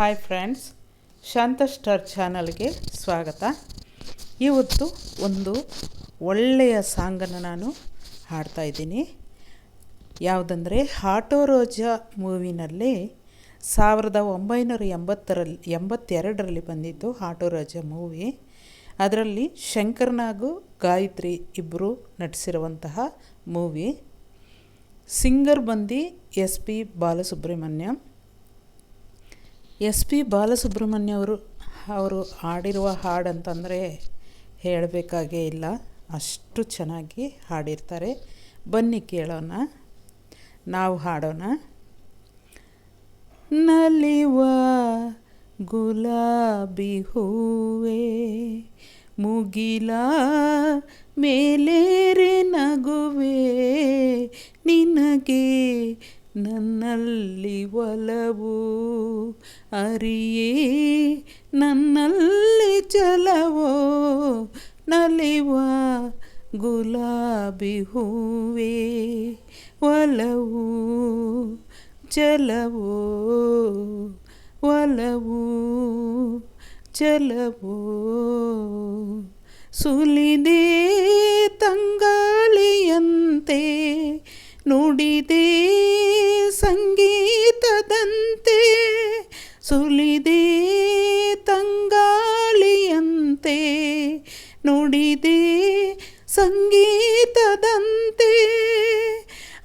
Hi friends ಶಾಂತ star ಚಾನಲ್ಗೆ ಸ್ವಾಗತ. ಇವತ್ತು ಒಂದು ಒಳ್ಳೆಯ ಸಾಂಗನ್ನು ನಾನು ಹಾಡ್ತಾ ಇದ್ದೀನಿ. ಯಾವುದಂದರೆ ಹಾಟೋ ರೋಜಾ ಮೂವಿನಲ್ಲಿ ಸಾವಿರದ ಒಂಬೈನೂರ ಎಂಬತ್ತರಲ್ಲಿ, ಎಂಬತ್ತೆರಡರಲ್ಲಿ ಬಂದಿದ್ದು ಹಾಟೋ ರೋಜಾ ಮೂವಿ. ಅದರಲ್ಲಿ ಶಂಕರ್ನಾಗು ಗಾಯತ್ರಿ ಇಬ್ಬರು ನಟಿಸಿರುವಂತಹ ಮೂವಿ. ಸಿಂಗರ್ ಬಂದು S P Balasubrahmanyam. S P Balasubrahmanya ಅವರು ಅವರು ಹಾಡಿರುವ ಹಾಡಂತಂದರೆ ಹೇಳಬೇಕಾಗೇ ಇಲ್ಲ. ಅಷ್ಟು ಚೆನ್ನಾಗಿ ಹಾಡಿರ್ತಾರೆ. ಬನ್ನಿ ಕೇಳೋಣ. ನಾವು ಹಾಡೋಣ. ನಲಿವ ಗುಲಾಬಿ ಹೂವೆ, ಮುಗಿಲ ಮೇಲೇರೆ ನಗುವೆ, ನಿನಗೆ ನನ್ನಲ್ಲಿ ಒಲವು ಅರಿಯೇ ನನ್ನಲ್ಲಿ ಚಲವೋ ನಲಿವ ಗುಲಾಬಿ ಹೂವೇ ಒಲವು ಚಲವೋ ಒಲವು ಚಲವೋ. ಸುಲಿದೆ ತಂಗಾಳಿಯಂತೆ ನುಡಿದೆ ಸಂಗೀತದಂತೆ ಸುಲಿದೆ ತಂಗಾಳಿಯಂತೆ ನುಡಿದೆ ಸಂಗೀತದಂತೆ.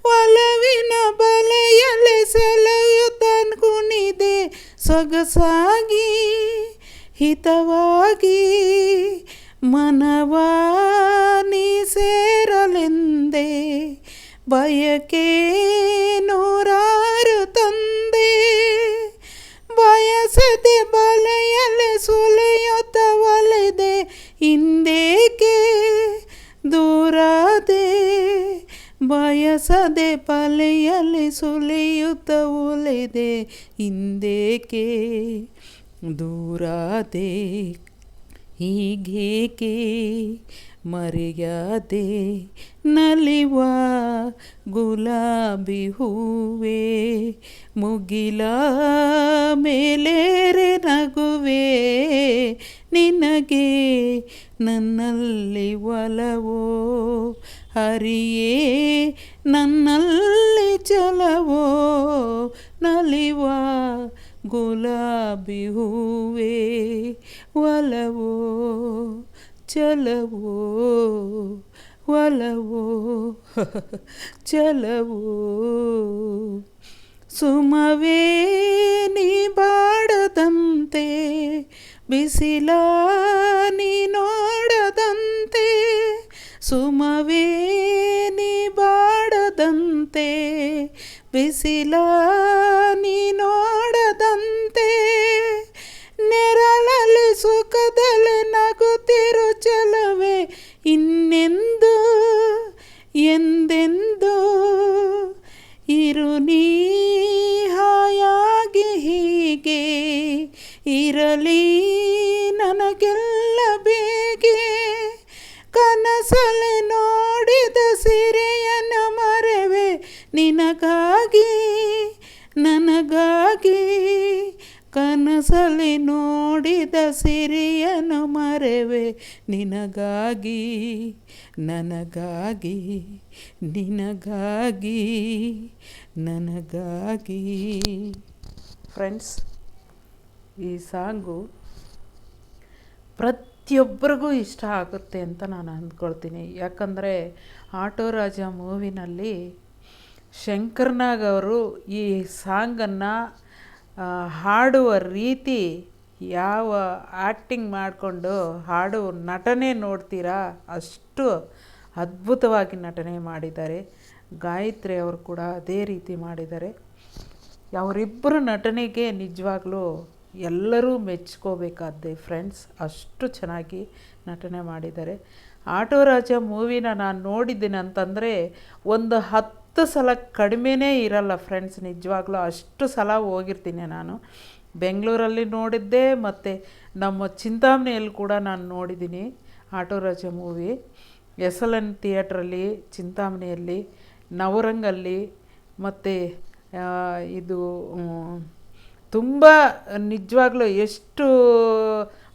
ಒಲವಿನ ಬಲೆಯಲೆ ಸೆಳೆಯುತ್ತ ಕುಣಿದೆ ಸೊಗಸಾಗಿ ಹಿತವಾಗಿ ಮನವಾನಿ ಸೇರಲೆಂದೇ. ಬಯಕೆ ನೂರಾರು ಬಯಸದೆ ಪಲೆಯಲ್ಲಿ ಸುಲಿಯುತ್ತ ಒಲೆದೆ, ಹಿಂದೇಕೆ, ದೂರಾದೆ, ಹೀಗೇಕೆ, ಮರೆಯಾದೆ, ನಲಿವ ಗುಲಾಬಿ ಹೂವೆ, ಮುಗಿಲ ಮೇಲೇರೆ ನಗುವೆ, ನಿನಗೆ ನನ್ನಲ್ಲಿ ಒಲವೋ? ಹರಿಯೇ, ನನ್ನಲ್ಲಿ ಚಲವೋ, ನಲಿವ ಗುಲಾಬಿ ಹೂವೇ, ಒಲವೋ, ಚಲವೋ ಒಲವೋ, ಚಲವೋ. ಸುಮವೇ, ನೀ ಬಾಡದಂತೆ, ಬಿಸಿಲ, ನೀ ನೋಡದಂತೆ, ಸುಮವೇ ಬಿಸಿಲ ಕನಸಲ್ಲಿ ನೋಡಿದ ಸಿರಿಯನು ಮರೆವೆ, ನಿನಗಾಗಿ, ನನಗಾಗಿ ನಿನಗಾಗಿ, ನನಗಾಗಿ. ಫ್ರೆಂಡ್ಸ್ ಈ ಸಾಂಗು ಪ್ರತಿಯೊಬ್ಬರಿಗೂ ಇಷ್ಟ ಆಗುತ್ತೆ ಅಂತ ನಾನು ಅಂದ್ಕೊಳ್ತೀನಿ. ಯಾಕಂದರೆ ಆಟೋ ರಾಜ ಮೂವಿನಲ್ಲಿ ಶಂಕರ್ನಾಗ್ ಅವರು ಈ ಸಾಂಗನ್ನು ಹಾಡುವ ರೀತಿ ಯಾವ ಆ್ಯಕ್ಟಿಂಗ್ ಮಾಡಿಕೊಂಡು ಹಾಡು ನಟನೆ ನೋಡ್ತೀರಾ ಅಷ್ಟು ಅದ್ಭುತವಾಗಿ ನಟನೆ ಮಾಡಿದ್ದಾರೆ. ಗಾಯತ್ರಿ ಅವರು ಕೂಡ ಅದೇ ರೀತಿ ಮಾಡಿದ್ದಾರೆ. ಅವರಿಬ್ಬರು ನಟನೆಗೆ ನಿಜವಾಗ್ಲೂ ಎಲ್ಲರೂ ಮೆಚ್ಕೋಬೇಕಾದ್ದೆ ಫ್ರೆಂಡ್ಸ್, ಅಷ್ಟು ಚೆನ್ನಾಗಿ ನಟನೆ ಮಾಡಿದ್ದಾರೆ. ಆಟೋ ರಾಜ ಮೂವಿನ ನಾನು ನೋಡಿದ್ದೀನಿ ಅಂತಂದರೆ ಒಂದು ಹತ್ತು ಸಲ ಕಡಿಮೆನೇ ಇರಲ್ಲ ಫ್ರೆಂಡ್ಸ್ ನಿಜವಾಗ್ಲೂ ಅಷ್ಟು ಸಲ ಹೋಗಿರ್ತೀನಿ ನಾನು. ಬೆಂಗಳೂರಲ್ಲಿ ನೋಡಿದ್ದೆ ಮತ್ತು ನಮ್ಮ ಚಿಂತಾಮಣಿಯಲ್ಲಿ ಕೂಡ ನಾನು ನೋಡಿದ್ದೀನಿ, auto Raja movie S L N ಥಿಯೇಟ್ರಲ್ಲಿ ಚಿಂತಾಮಣಿಯಲ್ಲಿ, ನವರಂಗಲ್ಲಿ ಮತ್ತು ಇದು ತುಂಬ ನಿಜವಾಗ್ಲೂ ಎಷ್ಟು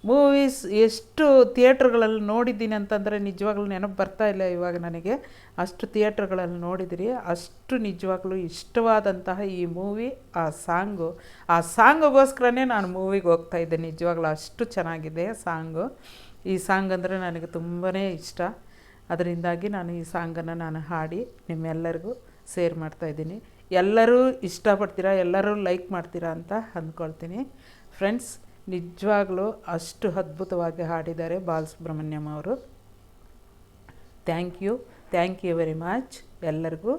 ಮೂವೀಸ್ ಎಷ್ಟು ಥಿಯೇಟ್ರ್ಗಳಲ್ಲಿ ನೋಡಿದ್ದೀನಿ ಅಂತಂದರೆ ನಿಜವಾಗ್ಲೂ ನೆನಪು ಬರ್ತಾ ಇಲ್ಲ ಇವಾಗ ನನಗೆ. ಅಷ್ಟು ಥಿಯೇಟ್ರ್ಗಳಲ್ಲಿ ನೋಡಿದಿರಿ. ಅಷ್ಟು ನಿಜವಾಗ್ಲೂ ಇಷ್ಟವಾದಂತಹ ಈ ಮೂವಿ, ಆ ಸಾಂಗು. ಆ ಸಾಂಗ್ಗೋಸ್ಕರನೇ ನಾನು ಮೂವಿಗೆ ಹೋಗ್ತಾ ಇದ್ದೆ ನಿಜವಾಗ್ಲೂ ಅಷ್ಟು ಚೆನ್ನಾಗಿದೆ ಸಾಂಗು. ಈ ಸಾಂಗ್ ಅಂದರೆ ನನಗೆ ತುಂಬಾ ಇಷ್ಟ. ಅದರಿಂದಾಗಿ ನಾನು ಈ ಸಾಂಗನ್ನು ನಾನು ಹಾಡಿ ನಿಮ್ಮೆಲ್ಲರಿಗೂ ಸೇರ್ ಮಾಡ್ತಾಯಿದ್ದೀನಿ ಎಲ್ಲರೂ ಇಷ್ಟಪಡ್ತೀರಾ? ಎಲ್ಲರೂ ಲೈಕ್ ಮಾಡ್ತೀರಾ ಅಂತ ಅಂದ್ಕೊಳ್ತೀನಿ. ಫ್ರೆಂಡ್ಸ್ ನಿಜವಾಗ್ಲೂ ಅಷ್ಟು ಅದ್ಭುತವಾಗಿ ಹಾಡಿದ್ದಾರೆ ಬಾಲಸುಬ್ರಹ್ಮಣ್ಯಂ ಅವರು. Thank you thank you very much ಎಲ್ಲರಿಗೂ